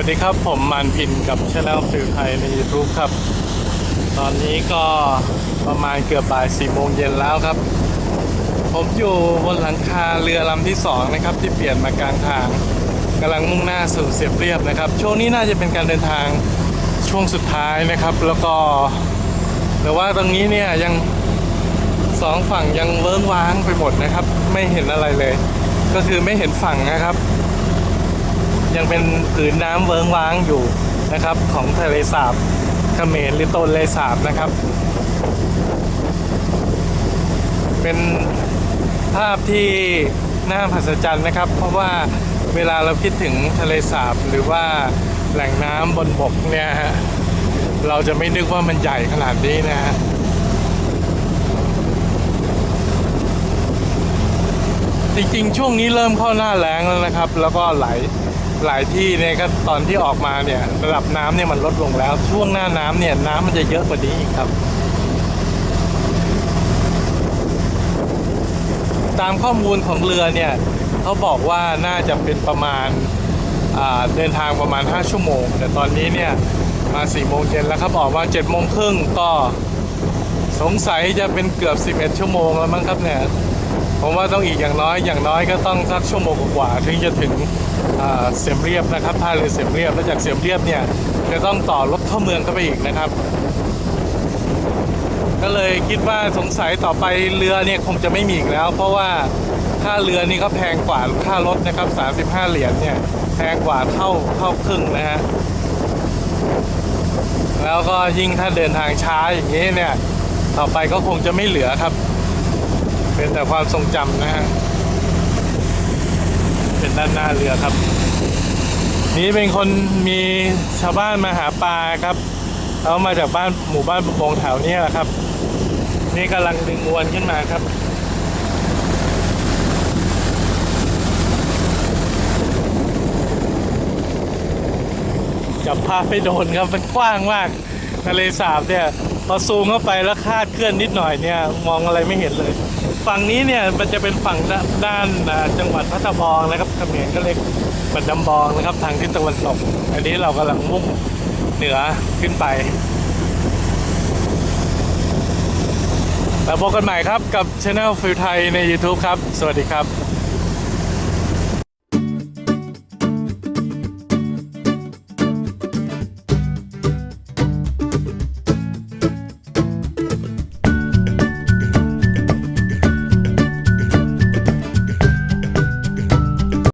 วัสดีครับผมมันพินกับช anel สื่อไทยใน YouTube ครับ ตอนนี้ก็ประมาณเกือบบ่ายสี่โมงเย็นแล้วครับ ผมอยู่บนหลังคาเรือลำที่สองนะครับ ที่เปลี่ยนมากลางทางกำลังมุ่งหน้าสู่เสียบเรียบนะครับ ช่วงนี้น่าจะเป็นการเดินทางช่วงสุดท้ายนะครับ แล้วก็แต่ว่าตรงนี้เนี่ยยังสองฝั่งยังเวิ้งว้างไปหมดนะครับ ไม่เห็นอะไรเลย ก็คือไม่เห็นฝั่งนะครับ ยังเป็นผืนน้ำเวิงว้างอยู่นะครับ ของทะเลสาบเขมรหรือโตนเลสาบนะครับ เป็นภาพที่น่ามหัศจรรย์นะครับ เพราะว่าเวลาเราคิดถึงทะเลสาบหรือว่าแหล่งน้ำบนบกเนี่ยฮะเราจะไม่นึกว่ามันใหญ่ขนาดนี้นะฮะจริงๆ ช่วงนี้เริ่มเข้าหน้าแล้งแล้วนะครับ แล้วก็ไหล หลายที่เนี่ยก็ตอนที่ออกมาเนี่ยระดับน้ำเนี่ยมันลดลงแล้ว ช่วงหน้าน้ำเนี่ยน้ำมันจะเยอะกว่านี้อีกครับ ตามข้อมูลของเรือเนี่ยเขาบอกว่าน่าจะเป็นประมาณาเดินทางประมาณ 5 ชั่วโมง แต่ตอนนี้เนี่ยมา4โมงเย็นแล้วครับออกมา7โมงครึ่งก็สงสัยจะเป็นเกือบ 11 ชั่วโมงแล้วมั้งครับเนี่ยผมว่าต้องอีกอย่างน้อยอย่างน้อยก็ต้องสักชั่วโมงกว่าถึงจะถึง เสียมเรียบนะครับท่าเรือเสียมเรียบแล้วจากเสียมเรียบเนี่ยจะต้องต่อรถเข้าเมืองเข้าไปอีกนะครับ ก็เลยคิดว่าสงสัยต่อไปเรือเนี่ยคงจะไม่มีอีกแล้ว เพราะว่าค่าเรือนี่ก็แพงกว่าค่ารถนะครับ 35 เหรียญเนี่ยแพงกว่าเท่าเท่าครึ่งนะฮะแล้วก็ยิ่งถ้าเดินทางช้าอย่างนี้เนี่ย ต่อไปก็คงจะไม่เหลือครับ เป็นแต่ความทรงจำนะฮะ ด้านหน้าเรือครับ นี่เป็นคนมีชาวบ้านมาหาปลาครับเขามาจากบ้านหมู่บ้านประมงแถวนี้แหละครับ นี่กำลังดึงอวนขึ้นมาครับจับภาพไม่โดนครับมันกว้างมากทะเลสาบเนี่ยพอซูมเข้าไปแล้วคาดเคลื่อนนิดหน่อยเนี่ย มองอะไรไม่เห็นเลย ฝั่งนี้เนี่ยมันจะเป็นฝั่งด้านจังหวัดพัทบองนะครับเขมรก็เรียกบัดดำบองนะครับ ทางทิศตะวันตก อันนี้เรากำลังมุ่งเหนือขึ้นไปแล้วพบกันใหม่ครับกับช anel ฟิลไทยใน YouTube ครับ สวัสดีครับ